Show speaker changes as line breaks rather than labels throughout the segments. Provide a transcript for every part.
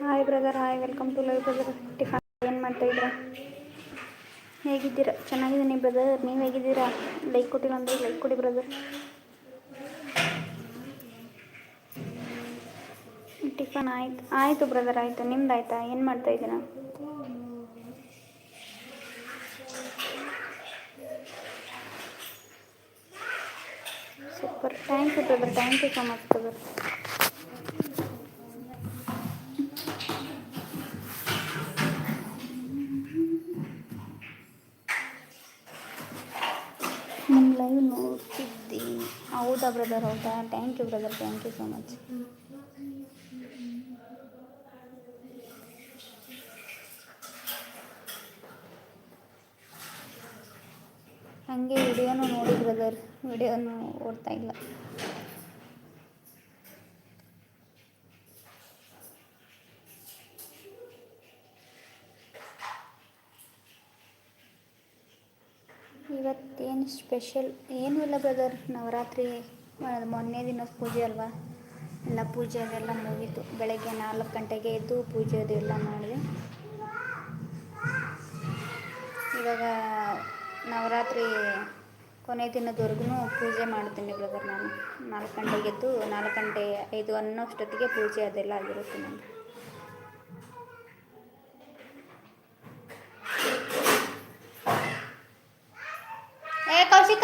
Brother hi welcome to live brother tiffin ಏನು ಮಾಡ್ತಾ ಇದ್ದೀರಾ? ಹೇಗಿದ್ದೀರಾ? ಚೆನ್ನಾಗಿದ್ದೀನಿ ಬ್ರದರ್ ನೀವು ಹೇಗಿದ್ದೀರಾ? ಲೈಕ್ ಕೊಟ್ಟಿಲ್ಲ ಅಂದರೆ ಲೈಕ್ ಕೊಡಿ ಬ್ರದರ್ ಟಿಫನ್ ಆಯ್ತು. ಆಯಿತು ಬ್ರದರ್ ಆಯಿತು. ನಿಮ್ದು ಆಯಿತಾ? ಏನು ಮಾಡ್ತಾ ಇದ್ದೀರಾ? Super thank you brother thank you so much brother ಹೌದಾ ಬ್ರದರ್, ಹೌದಾ? Thank you brother thank you so much ಹಾಗೆ ವಿಡಿಯೋನು ನೋಡಿ ಬ್ರದರ್ ವಿಡಿಯೋನು ಓಡ್ತಾ ಇಲ್ಲ. ಇವತ್ತೇನು ಸ್ಪೆಷಲ್? ಏನೂ ಇಲ್ಲ ಬ್ರದರ್ ನವರಾತ್ರಿ ಮೊನ್ನೆ ದಿನದ ಪೂಜೆ ಅಲ್ವಾ? ಎಲ್ಲ ಪೂಜೆ ಅದೆಲ್ಲ ಮುಗೀತು. ಬೆಳಗ್ಗೆ ನಾಲ್ಕು ಗಂಟೆಗೆ ಎದ್ದು ಪೂಜೆ ಅದೆಲ್ಲ ಮಾಡಿದೆ. ಇವಾಗ ನವರಾತ್ರಿ ಕೊನೆ ದಿನದವರೆಗೂ ಪೂಜೆ ಮಾಡ್ತೀನಿ ಬ್ರದರ್ ನಾನು. ನಾಲ್ಕು ಗಂಟೆಗೆ ಎದ್ದು ನಾಲ್ಕು ಗಂಟೆ ಐದು ಅನ್ನೋಷ್ಟೊತ್ತಿಗೆ ಪೂಜೆ ಅದೆಲ್ಲ ಆಗಿರುತ್ತೆ ನನಗೆ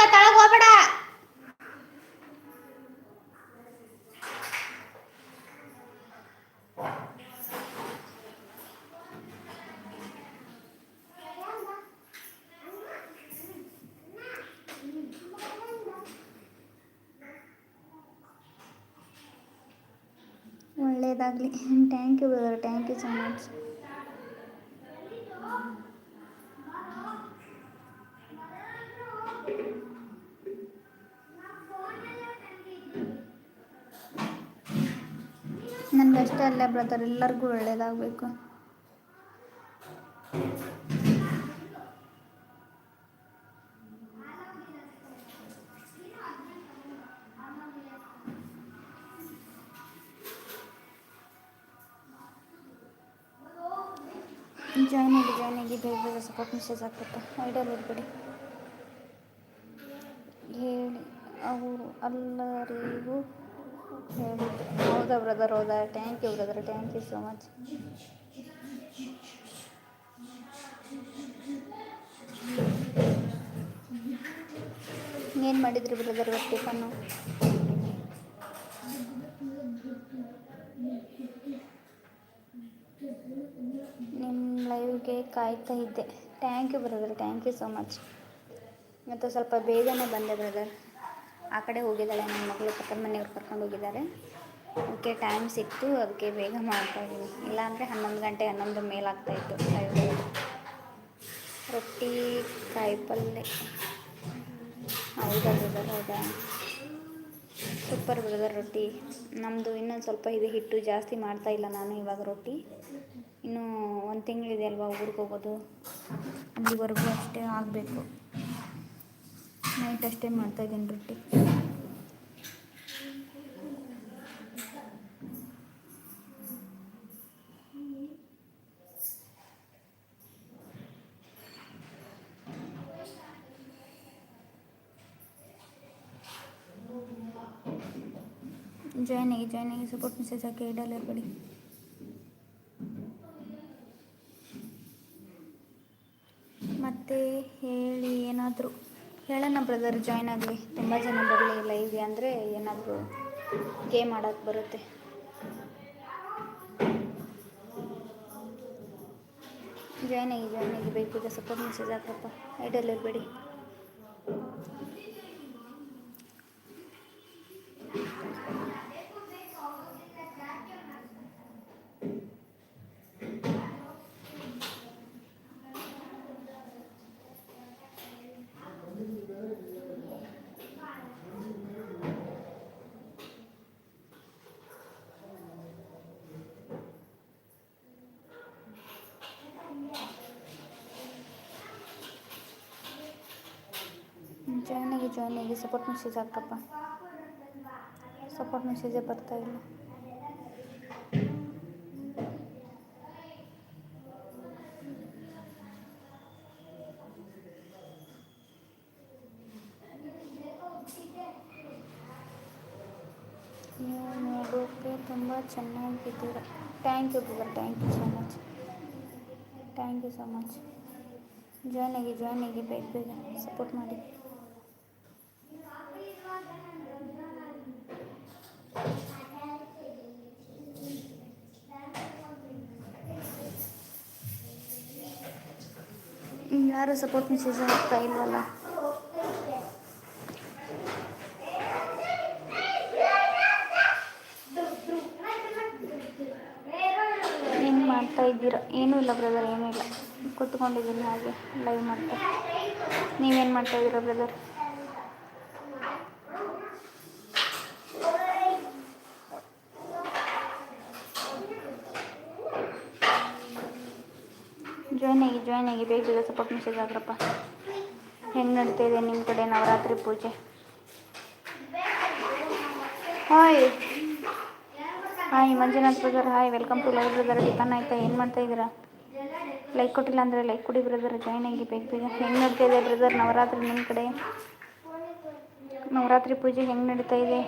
ಏ ಕೌಶಿಕ ತಳಗ ಹೋಗ್ಬೇಡ ಒಳ್ಳೇದಾಗಲಿ. Thank you brother thank you so much ನನಗಷ್ಟೇ ಅಲ್ಲ ಬ್ರದರ್ ಎಲ್ಲರಿಗೂ ಒಳ್ಳೇದಾಗಬೇಕು. ಜಾಯ್ನ್ ಆಗಿ ಜಾಯ್ನ್ ಆಗಿ ಬೇಗ ಬೇಗ ಸಪೋರ್ಟ್ ಮೆಸೇಜ್ ಹಾಕುತ್ತೆ. ಐಡಿಯಲ್ ಇರ್ಬೇಡಿ. ಹೇಳಿ, ಅವರು ಎಲ್ಲರಿಗೂ ಹೇಳಿದ್ದು ಹೌದಾ ಬ್ರದರ್ ಹೌದಾ? Thank you brother thank you so much ಏನು ಮಾಡಿದ್ರಿ ಬ್ರದರ್ ಇವತ್ತು ಟಿಫನ್ನು ನಿಮ್ಮ ಲೈವ್ಗೆ ಕಾಯ್ತಾ ಇದ್ದೆ. Thank you brother thank you so much ಮತ್ತು ಸ್ವಲ್ಪ ಬೇಗನೆ ಬಂದೆ ಬ್ರದರ್ ಆ ಕಡೆ ಹೋಗಿದ್ದಾಳೆ ನನ್ನ ಮಗಳು ಪಕ್ಕದ ಮನೆಯವ್ರು ಕರ್ಕೊಂಡು ಹೋಗಿದ್ದಾರೆ. ಅದಕ್ಕೆ ಟೈಮ್ ಸಿಕ್ತು, ಅದಕ್ಕೆ ಬೇಗ ಮಾಡ್ತಾ ಇದ್ದೀನಿ. ಇಲ್ಲಾಂದರೆ ಹನ್ನೊಂದು ಗಂಟೆ, ಹನ್ನೊಂದು ಮೇಲಾಗ್ತಾಯಿತ್ತು ರೊಟ್ಟಿ, ಕಾಯಿ ಪಲ್ಯ ಹೌದಾ ಬ್ರದರ್ ಹೌದಾ? ಸೂಪರ್ ಬ್ರದರ್ ರೊಟ್ಟಿ. ನಮ್ಮದು ಇನ್ನೊಂದು ಸ್ವಲ್ಪ ಇದೆ, ಹಿಟ್ಟು ಜಾಸ್ತಿ ಮಾಡ್ತಾ ಇಲ್ಲ ನಾನು ಇವಾಗ ರೊಟ್ಟಿ. ಇನ್ನೂ ಒಂದು ತಿಂಗಳಿದೆ ಅಲ್ವಾ ಊರಿಗೆ ಹೋಗೋದು. ಅಲ್ಲಿವರೆಗೂ ಅಷ್ಟೇ ಆಗಬೇಕು. ನೈಟ್ ಅಷ್ಟೇ ಮಾಡ್ತಾಯಿದ್ದೀನಿ ರೊಟ್ಟಿ. ಜಾಯ್ನ್ ಆಗಿ ಜಾಯ್ನ್ ಆಗಿ ಸಪೋರ್ಟ್ ಮೆಸೇಜ್ ಹಾಕಿ ಇಡಲ್ಲ ಇರಬೇಡಿ ಮತ್ತೆ ಹೇಳಿ ಏನಾದರೂ? ಹೇಳೋಣ ಬ್ರದರ್ ಜಾಯ್ನ್ ಆಗಲಿ ತುಂಬ ಜನ ಬರಲಿ ಲೈವ್ಗೆ ಅಂದರೆ ಏನಾದರೂ ಗೇಮ್ ಆಡೋಕ್ಕೆ ಬರುತ್ತೆ. ಜಾಯ್ನ್ ಆಗಿ ಜಾಯ್ನ್ ಆಗಿ ಬೇಕು. ಈಗ ಸಪೋರ್ಟ್ ಮೆಸೇಜ್ ಹಾಕಪ್ಪ ಐಡಲ್ ಇರಬೇಡಿ ನನಗೆ ಸಪೋರ್ಟ್ ಮೆಸೇಜ್ ಹಾಕಪ್ಪ ಸಪೋರ್ಟ್ ಮೆಸೇಜೇ ಬರ್ತಾ ಇಲ್ಲ ನೀವು ನೋಡೋಕ್ಕೆ ತುಂಬ ಚೆನ್ನಾಗಿದ್ದೀರ thank you brother thank you so much thank you so much join ಆಗಿ ಜಾಯ್ನ್ ಆಗಿ ಬೇಗ ಬೇಗ ಸಪೋರ್ಟ್ ಮಾಡಿ ಯಾರು ಸಪೋರ್ಟ್ ಮೆಸೇಜ್ ಆಗ್ತಾ ಇಲ್ವಲ್ಲ? ಏನು ಮಾಡ್ತಾ ಇದ್ದೀರಾ? ಏನೂ ಇಲ್ಲ ಬ್ರದರ್ ಏನೂ ಇಲ್ಲ ಕೂತ್ಕೊಂಡಿದ್ದೀನಿ ಹಾಗೆ ಲೈವ್ ಮಾಡ್ತಾ. ನೀವೇನು ಮಾಡ್ತಾ ಇದ್ದೀರಾ ಬ್ರದರ್ ಜಾಯ್ನ್ ಆಗಿ ಜಾಯ್ನ್ ಆಗಿ ಬೇಗ ಬೇಗ ಸಪೋರ್ಟ್ ಮೆಸೇಜ್ ಆಗ್ರಪ್ಪ ಹೆಂಗೆ ನಡೀತಾ ಇದೆ ನಿಮ್ಮ ಕಡೆ ನವರಾತ್ರಿ ಪೂಜೆ? Hi hi Manjunath brother hi welcome to live brother tiffin ಆಯ್ತಾ, ಏನು ಮಾಡ್ತಾ ಇದ್ದೀರಾ? ಲೈಕ್ ಕೊಟ್ಟಿಲ್ಲ ಅಂದರೆ ಲೈಕ್ ಕೊಡಿ ಬ್ರದರ್ ಜಾಯ್ನ್ ಆಗಿ ಬೇಗ ಬೇಗ. ಹೆಂಗೆ ನಡೀತಾ ಇದೆ ಬ್ರದರ್ ನವರಾತ್ರಿ ನಿಮ್ಮ ಕಡೆ? ನವರಾತ್ರಿ ಪೂಜೆ ಹೆಂಗೆ ನಡೀತಾ ಇದೆ?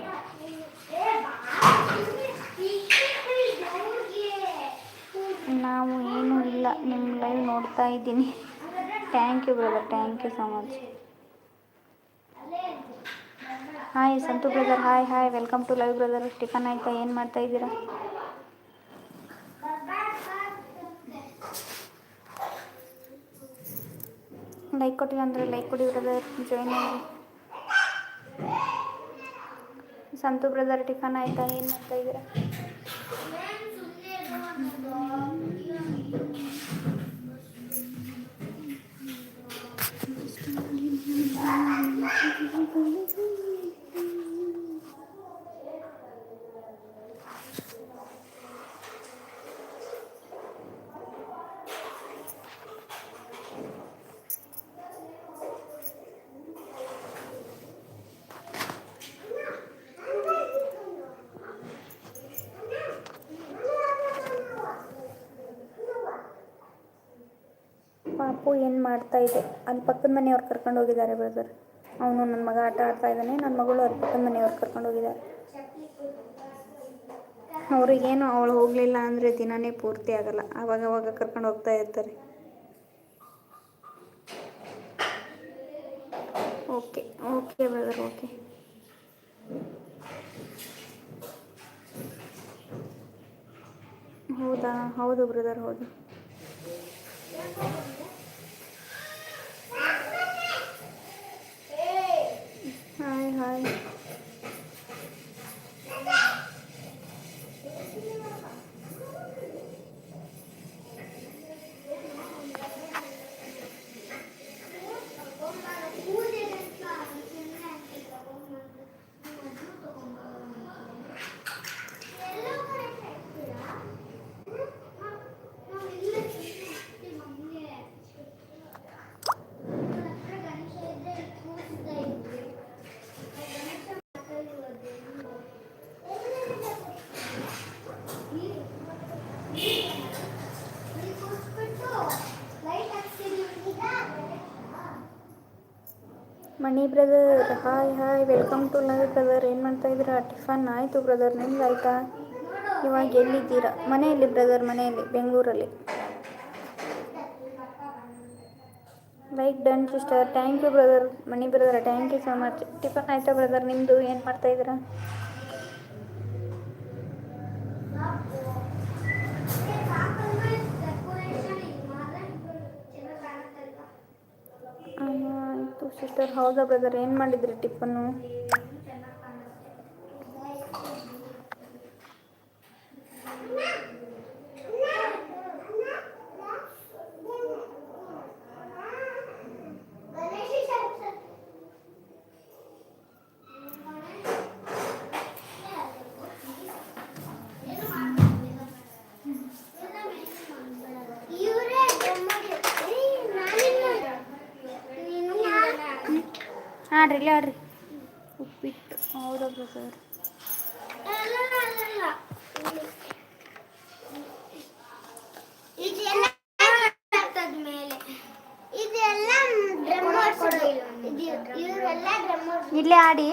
ನಾವು ಏನೂ ಇಲ್ಲ. ನಿಮ್ಮ ಲೈವ್ ನೋಡ್ತಾ ಇದ್ದೀನಿ. Thank you brother thank you so much hi Santu brother hi hi welcome to live brother tiffin ಆಯ್ತಾ? ಏನು ಮಾಡ್ತಾ ಇದ್ದೀರಾ? ಲೈಕ್ ಕೊಟ್ಟಿಲ್ಲ ಅಂದರೆ ಲೈಕ್ ಕೊಡಿ ಬ್ರದರ್ ಜಾಯ್ನ್ ಆಗಿ. ಸಂತು ಬ್ರದರ್ ಟಿಫನ್ ಆಯ್ತಾ? ಏನು ಮಾಡ್ತಾ ಇದ್ದೀರಾ? ಏನು ಇದೆ. ಅಲ್ಲಿ ಪಕ್ಕದ ಮನೆಯವ್ರು ಕರ್ಕೊಂಡು ಹೋಗಿದ್ದಾರೆ ಬ್ರದರ್ ಅವನು ನನ್ನ ಮಗ ಆಟ ಆಡ್ತಾ ಇದ್ದಾನೆ ನನ್ನ ಮಗಳು ಅಲ್ಲಿ ಪಕ್ಕದ ಮನೆಯವ್ರು ಕರ್ಕೊಂಡು ಹೋಗಿದ್ದಾರೆ. ಅವ್ರಿಗೇನು ಅವಳು ಹೋಗಲಿಲ್ಲ ಅಂದರೆ ದಿನನೇ ಪೂರ್ತಿ ಆಗಲ್ಲ. ಆವಾಗ ಅವಾಗ ಕರ್ಕೊಂಡು ಹೋಗ್ತಾ ಇರ್ತಾರೆ. Okay okay brother okay. ಹೌದಾ? ಹೌದು ಬ್ರದರ್ ಹೌದು. Hi hi Mani brother hi hi welcome to live brother ಏನು ಮಾಡ್ತಾ ಇದ್ದೀರಾ? ಟಿಫನ್ ಆಯಿತು ಬ್ರದರ್ ನಿಮ್ದು ಆಯಿತಾ? ಇವಾಗ ಎಲ್ಲಿದ್ದೀರಾ? ಮನೆಯಲ್ಲಿ ಬ್ರದರ್ ಮನೆಯಲ್ಲಿ, ಬೆಂಗಳೂರಲ್ಲಿ. Like done sister thank you brother Mani brother thank you so much tiffin ಆಯಿತಾ ಬ್ರದರ್ ನಿಮ್ಮದು ಏನು ಮಾಡ್ತಾ ಇದ್ದೀರಾ ಆಯಿತು ಸಿಸ್ಟರ್ ಹೌದಾ ಬ್ರದರ್ ಏನು ಮಾಡಿದ್ರಿ ಟಿಫನ್ನು ಆಡ್ರಿ ಇಲ್ಲೇ ಆಡ್ರಿ ಉಪ್ಪಿಟ್ಟು. ಹೌದಾ ಬ್ರದರ್ ಇಲ್ಲೇ ಆಡಿ.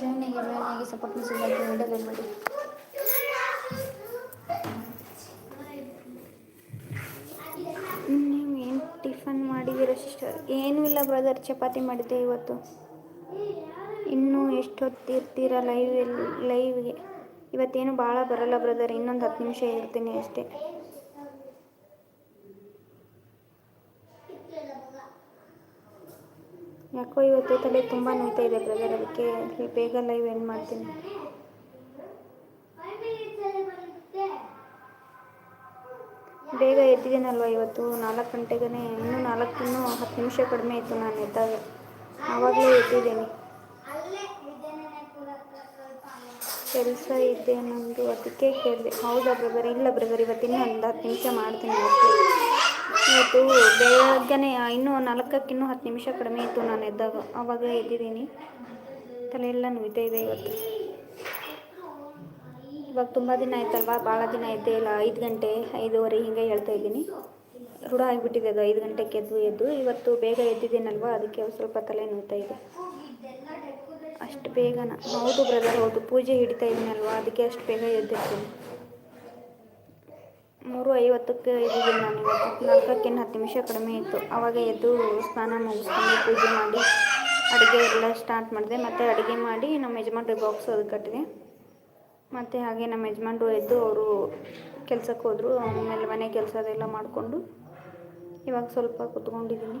ಜಾಯ್ನ್ ಸಪೋರ್ಟ್ ಮೆಸೇಜ್ ಏನೂ ಇಲ್ಲ ಬ್ರದರ್ ಚಪಾತಿ ಮಾಡಿದ್ದೆ ಇವತ್ತು. ಇನ್ನೂ ಎಷ್ಟೊತ್ತು ಇರ್ತೀರ ಲೈವಲ್ಲಿ ಲೈವ್ಗೆ ಇವತ್ತೇನು ಭಾಳ ಬರಲ್ಲ ಬ್ರದರ್ ಇನ್ನೊಂದು ಹತ್ತು ನಿಮಿಷ ಇರ್ತೀನಿ ಅಷ್ಟೇ. ಯಾಕೋ ಇವತ್ತು ತಲೆ ತುಂಬ ನೋಯ್ತಾ ಇದೆ ಬ್ರದರ್ ಅದಕ್ಕೆ ಬೇಗ ಲೈವ್ ಎಂಡ್ ಮಾಡ್ತೀನಿ. ಬೇಗ ಎದ್ದಿದ್ದೀನಲ್ವ ಇವತ್ತು? ನಾಲ್ಕು ಗಂಟೆಗೇ ಇನ್ನೂ ನಾಲ್ಕು, ಇನ್ನೂ ಹತ್ತು ನಿಮಿಷ ಕಡಿಮೆ ಇತ್ತು ನಾನು ಎದ್ದಾಗ. ಆವಾಗಲೇ ಎದ್ದಿದ್ದೀನಿ. ಕೆಲಸ ಇದೆ ನಮ್ಮದು ಅದಕ್ಕೆ ಕೇಳಿದೆ. ಹೌದಾ ಬ್ರದರ್ ಇಲ್ಲ ಬ್ರದರ್ ಇವತ್ತಿನ ಒಂದು ಹತ್ತು ನಿಮಿಷ ಮಾಡ್ತೀನಿ ಇವತ್ತು. ಬೆಳಗ್ಗೆ ಇನ್ನೂ ನಾಲ್ಕಕ್ಕಿನ್ನೂ ಹತ್ತು ನಿಮಿಷ ಕಡಿಮೆ ಇತ್ತು ನಾನು ಎದ್ದಾಗ. ಆವಾಗ ಎದ್ದಿದ್ದೀನಿ. ತಲೆಯೆಲ್ಲ ನೋಯ್ತಾ ಇದೆ ಇವತ್ತು. ಇವಾಗ ತುಂಬ ದಿನ ಆಯ್ತಲ್ವಾ? ಭಾಳ ದಿನ ಎದ್ದೇ ಇಲ್ಲ, ಐದು ಗಂಟೆ, ಐದೂವರೆ ಹಿಂಗೆ ಹೇಳ್ತಾ ಇದ್ದೀನಿ. ರೂಢ ಆಗಿಬಿಟ್ಟಿದೆ ಅದು, ಐದು ಗಂಟೆಗೆ ಎದ್ದು ಎದ್ದು. ಇವತ್ತು ಬೇಗ ಎದ್ದಿದ್ದೀನಲ್ವ? ಅದಕ್ಕೆ ಸ್ವಲ್ಪ ತಲೆ ನೋಯ್ತಾ ಇದೆ. ಅಷ್ಟು ಬೇಗನ. ಹೌದು ಬ್ರದರ್ ಹೌದು. ಪೂಜೆ ಹಿಡಿತಾ ಇದ್ದೀನಲ್ವ? ಅದಕ್ಕೆ ಅಷ್ಟು ಬೇಗ ಎದ್ದಿರ್ತೀನಿ. ಮೂರು ಐವತ್ತಕ್ಕೆ ಎದ್ದಿದ್ದೀನಿ ನಾನು ಇವತ್ತು. ನಾಲ್ಕಕ್ಕಿನ್ನ ಹತ್ತು ನಿಮಿಷ ಕಡಿಮೆ ಇತ್ತು. ಆವಾಗ ಎದ್ದು ಸ್ನಾನ ಮುಗಿಸ್ಕೊಂಡು ಪೂಜೆ ಮಾಡಿ, ಅಡುಗೆ ಎಲ್ಲ ಸ್ಟಾರ್ಟ್ ಮಾಡಿದೆ. ಮತ್ತು ಅಡುಗೆ ಮಾಡಿ ನಮ್ಮ ಯಜಮಾನ್ರಿಗೆ ಬಾಕ್ಸ್ ಅದು ಕಟ್ಟಿದೆ. ಮತ್ತು ಹಾಗೆ ನಮ್ಮ ಯಜಮಾನ್ರು ಎದ್ದು ಅವರು ಕೆಲ್ಸಕ್ಕೆ ಹೋದರು. ಆಮೇಲೆ ಮನೆ ಕೆಲಸ ಅದೆಲ್ಲ ಮಾಡಿಕೊಂಡು ಇವಾಗ ಸ್ವಲ್ಪ ಕುತ್ಕೊಂಡಿದ್ದೀನಿ.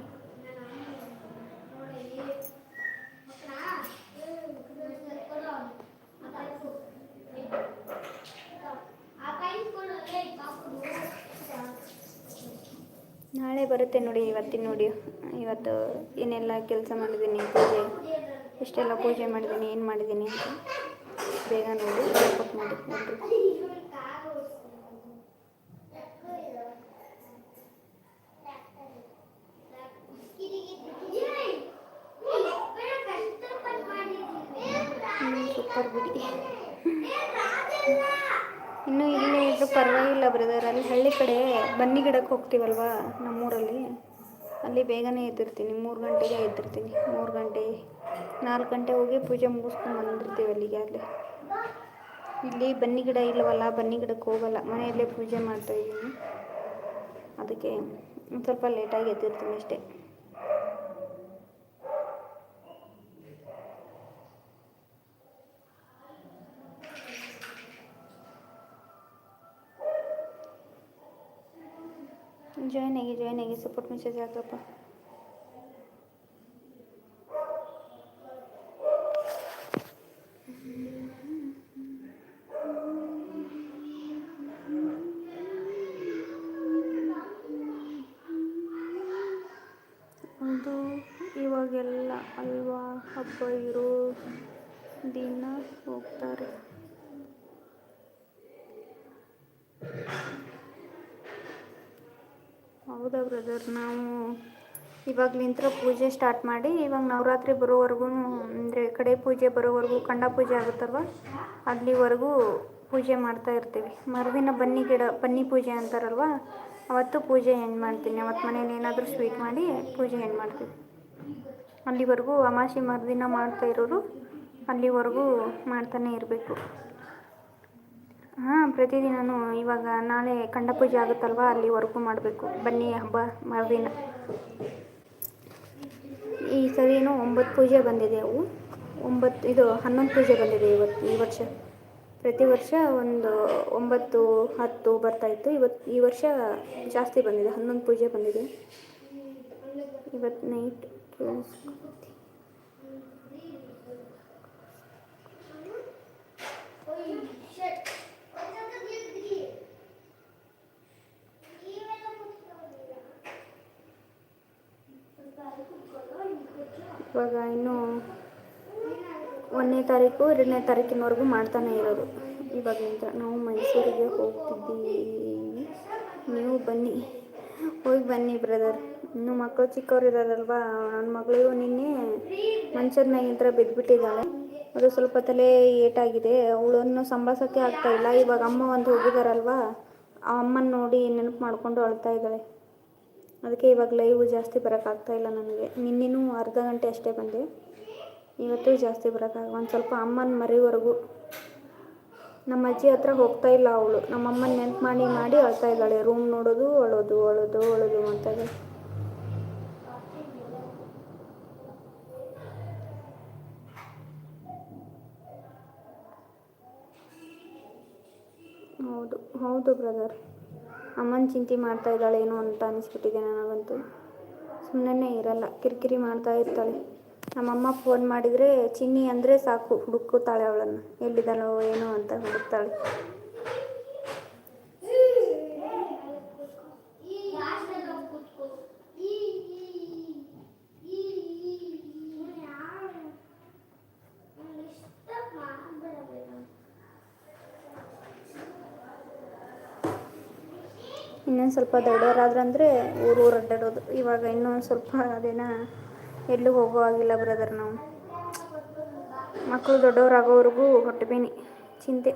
ನಾಳೆ ಬರುತ್ತೆ ನೋಡಿ ಇವತ್ತಿನ ನೋಡಿ. ಇವತ್ತು ಏನೆಲ್ಲ ಕೆಲಸ ಮಾಡಿದ್ದೀನಿ, ಪೂಜೆ ಎಷ್ಟೆಲ್ಲ ಪೂಜೆ ಮಾಡಿದ್ದೀನಿ, ಏನು ಮಾಡಿದ್ದೀನಿ ಅಂತ. ಬೇಗ ನೋಡಿ ಸಪೋರ್ಟ್ ಮಾಡಿ ಸೂಪರ್ ಬಿಡಿ. ಇನ್ನೂ ಇಲ್ಲೇ ಇದ್ರೂ ಪರವಾಗಿಲ್ಲ ಬ್ರದರ್ ಅಲ್ಲಿ ಹಳ್ಳಿ ಕಡೆ ಬನ್ನಿ ಗಿಡಕ್ಕೆ ಹೋಗ್ತೀವಲ್ವಾ ನಮ್ಮೂರಲ್ಲಿ? ಅಲ್ಲಿ ಬೇಗನೆ ಎದ್ದಿರ್ತೀನಿ. ಮೂರು ಗಂಟೆಗೆ ಎದ್ದಿರ್ತೀನಿ. ಮೂರು ಗಂಟೆ, ನಾಲ್ಕು ಗಂಟೆ ಹೋಗಿ ಪೂಜೆ ಮುಗಿಸ್ಕೊಂಡು ಬಂದಿರ್ತೀವಿ ಅಲ್ಲಿಗೆ, ಅಲ್ಲಿ. ಇಲ್ಲಿ ಬನ್ನಿ ಗಿಡ ಇಲ್ಲವಲ್ಲ, ಬನ್ನಿ ಗಿಡಕ್ಕೆ ಹೋಗಲ್ಲ. ಮನೆಯಲ್ಲೇ ಪೂಜೆ ಮಾಡ್ತಾ ಇದ್ದೀನಿ. ಅದಕ್ಕೆ ಒಂದು ಸ್ವಲ್ಪ ಲೇಟಾಗಿ ಎದ್ದಿರ್ತೀನಿ ಅಷ್ಟೇ. ಜಾಯ್ನ್ ಆಗಿ ಜಾಯ್ನ್ ಆಗಿ ಸಪೋರ್ಟ್ ಮೆಸೇಜ್ ಹಾಕಪ್ಪ ಅದು ಇವಾಗೆಲ್ಲ ಅಲ್ವಾ ಹಬ್ಬ ಇರೋ ದಿನ ಹೋಗ್ತಾರೆ ಹೌದಾ ಬ್ರದರ್, ನಾವು ಇವಾಗ್ಲಿಂತ್ರ ಪೂಜೆ ಸ್ಟಾರ್ಟ್ ಮಾಡಿ ಇವಾಗ ನವರಾತ್ರಿ ಬರೋವರೆಗೂ, ಅಂದರೆ ಕಡೆ ಪೂಜೆ ಬರೋವರೆಗೂ ಖಂಡ ಪೂಜೆ ಆಗುತ್ತಲ್ವ? ಅಲ್ಲಿವರೆಗೂ ಪೂಜೆ ಮಾಡ್ತಾ ಇರ್ತೀವಿ. ಮರುದಿನ ಬನ್ನಿ ಗಿಡ, ಬನ್ನಿ ಪೂಜೆ ಅಂತಾರಲ್ವ? ಅವತ್ತು ಪೂಜೆ ಎಂಡ್ ಮಾಡ್ತೀನಿ. ಅವತ್ತು ಮನೇಲಿ ಏನಾದರೂ ಸ್ವೀಟ್ ಮಾಡಿ ಪೂಜೆ ಎಂಡ್ ಮಾಡ್ತೀವಿ. ಅಲ್ಲಿವರೆಗೂ ಅಮಾಸೆ ಮರುದಿನ ಮಾಡ್ತಾ ಇರೋರು ಅಲ್ಲಿವರೆಗೂ ಮಾಡ್ತಾನೆ ಇರಬೇಕು. ಹಾಂ ಪ್ರತಿದಿನವೂ ಇವಾಗ ನಾಳೆ ಕಂಡ ಪೂಜೆ ಆಗುತ್ತಲ್ವ ವರ್ಕು ಮಾಡಬೇಕು. ಬನ್ನಿ, ಹಬ್ಬ, ಮರುದಿನ. ಈ ಸರಿನೂ ಒಂಬತ್ತು ಪೂಜೆ ಬಂದಿದೆ ಅವು. ಒಂಬತ್ತು, ಇದು ಹನ್ನೊಂದು ಪೂಜೆ ಬಂದಿದೆ ಇವತ್ತು ಈ ವರ್ಷ. ಪ್ರತಿ ವರ್ಷ ಒಂದು ಒಂಬತ್ತು, ಹತ್ತು ಬರ್ತಾಯಿತ್ತು ಇವತ್ತು ಈ ವರ್ಷ ಜಾಸ್ತಿ ಬಂದಿದೆ. ಹನ್ನೊಂದು ಪೂಜೆ ಬಂದಿದೆ. ಇವತ್ತು ನೈಟ್ ಇವಾಗ ಇನ್ನೂ ಒಂದನೇ ತಾರೀಕು, ಎರಡನೇ ತಾರೀಕಿನವರೆಗೂ ಮಾಡ್ತಾನೆ ಇರೋದು. ಇವಾಗಿಂದ ನಾವು ಮೈಸೂರಿಗೆ ಹೋಗ್ತಿದ್ದೀವಿ. ನೀವು ಬನ್ನಿ. ಹೋಗಿ ಬನ್ನಿ ಬ್ರದರ್ ಇನ್ನು ಮಕ್ಕಳು ಚಿಕ್ಕವ್ರು ಇರೋದಲ್ವಾ? ನನ್ನ ಮಗಳಿಗೂ ನಿನ್ನೆ ಮಂಚದ ಮ್ಯಾಗಿಂತ್ರ ಬಿದ್ದುಬಿಟ್ಟಿದ್ದಾಳೆ ಅದು ಸ್ವಲ್ಪ ತಲೆ ಏಟಾಗಿದೆ. ಅವಳನ್ನು ಸಂಭಾಸಕ್ಕೆ ಆಗ್ತಾಯಿಲ್ಲ ಇವಾಗ ಅಮ್ಮ ಒಂದು ಹೋಗಿದಾರಲ್ವಾ? ಆ ಅಮ್ಮನ ನೋಡಿ ನೆನಪು ಮಾಡಿಕೊಂಡು ಅಳ್ತಾ ಇದ್ದಾಳೆ. ಅದಕ್ಕೆ ಇವಾಗ ಲೈವ್ ಜಾಸ್ತಿ ಬರೋಕ್ಕಾಗ್ತಾ ಇಲ್ಲ ನನಗೆ. ನಿನ್ನೆನೂ ಅರ್ಧ ಗಂಟೆ ಅಷ್ಟೇ ಬಂದೆ. ಇವತ್ತು ಜಾಸ್ತಿ ಬರೋಕ್ಕಾಗ ಒಂದು ಸ್ವಲ್ಪ ಅಮ್ಮನ ಮರಿವರೆಗೂ. ನಮ್ಮ ಅಜ್ಜಿ ಹತ್ರ ಹೋಗ್ತಾ ಇಲ್ಲ ಅವಳು. ನಮ್ಮ ಅಮ್ಮನ ನೆನ್ಪು ಮಾಡಿ ಮಾಡಿ ಅಳ್ತಾ ಇದ್ದಾಳೆ. ರೂಮ್ ನೋಡೋದು, ಅಳೋದು ಅಳೋದು ಅಳೋದು ಅಂತ ಹೌದು ಹೌದು ಬ್ರದರ್ ಅಮ್ಮನ ಚಿಂತೆ ಮಾಡ್ತಾ ಇದ್ದಾಳೇನೋ ಅಂತ ಅನಿಸ್ಬಿಟ್ಟಿದೆ ನನಗಂತೂ. ಸುಮ್ಮನೆ ಇರಲ್ಲ, ಕಿರಿಕಿರಿ ಮಾಡ್ತಾ ಇರ್ತಾಳೆ. ನಮ್ಮಮ್ಮ ಫೋನ್ ಮಾಡಿದರೆ, ಚಿನ್ನಿ ಅಂದರೆ ಸಾಕು ಹುಡುಕುತ್ತಾಳೆ ಅವಳನ್ನು. ಎಲ್ಲಿದ್ದಾಳೋ ಏನೋ ಅಂತ ಹುಡುಕ್ತಾಳೆ. ಇನ್ನೊಂದು ಸ್ವಲ್ಪ ದೊಡ್ಡವರಾದ್ರಂದರೆ ಊರು ಊರು ಅಡ್ಡಾಡೋದು. ಇವಾಗ ಇನ್ನೊಂದು ಸ್ವಲ್ಪ ಅದೇನ ಎಲ್ಲೂ ಹೋಗೋ ಆಗಿಲ್ಲ ಬ್ರದರ್ ನಾವು. ಮಕ್ಕಳು ದೊಡ್ಡವರಾಗೋವರೆಗೂ ಹೊಟ್ಟೆ ಬೇನಿ, ಚಿಂತೆ.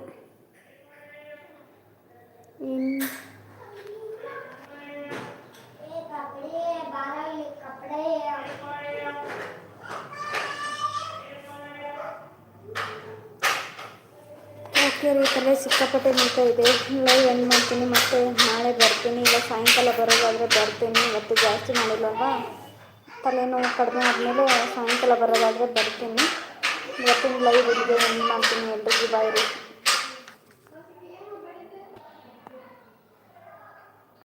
ಇನ್ನು ಓಕೆ ರೀ ತಲೆ ಸಿಕ್ಕಾಪಟ್ಟೆ ನೀಟ ಇದೆ ಲೈವ್ ಎಂಡ್ ಮಾಡ್ತೀನಿ? ಮತ್ತೆ ನಾಳೆ ಬರ್ತೀನಿ. ಇಲ್ಲ ಸಾಯಂಕಾಲ ಬರೋದಾದರೆ ಬರ್ತೀನಿ. ಇವತ್ತು ಜಾಸ್ತಿ ಮಾಡಿಲ್ಲಲ್ವಾ ತಲೆನೋವು ಕಡಿಮೆ ಆದಮೇಲೆ ಸಾಯಂಕಾಲ ಬರೋದಾದರೆ ಬರ್ತೀನಿ. ಇವತ್ತಿನ ಲೈವ್ ಇಲ್ಲಿಗೆ ಎಂಡ್ ಮಾಡ್ತೀನಿ ಎಲ್ರಿಗೂ? ಬಾಯ್ ರೀ.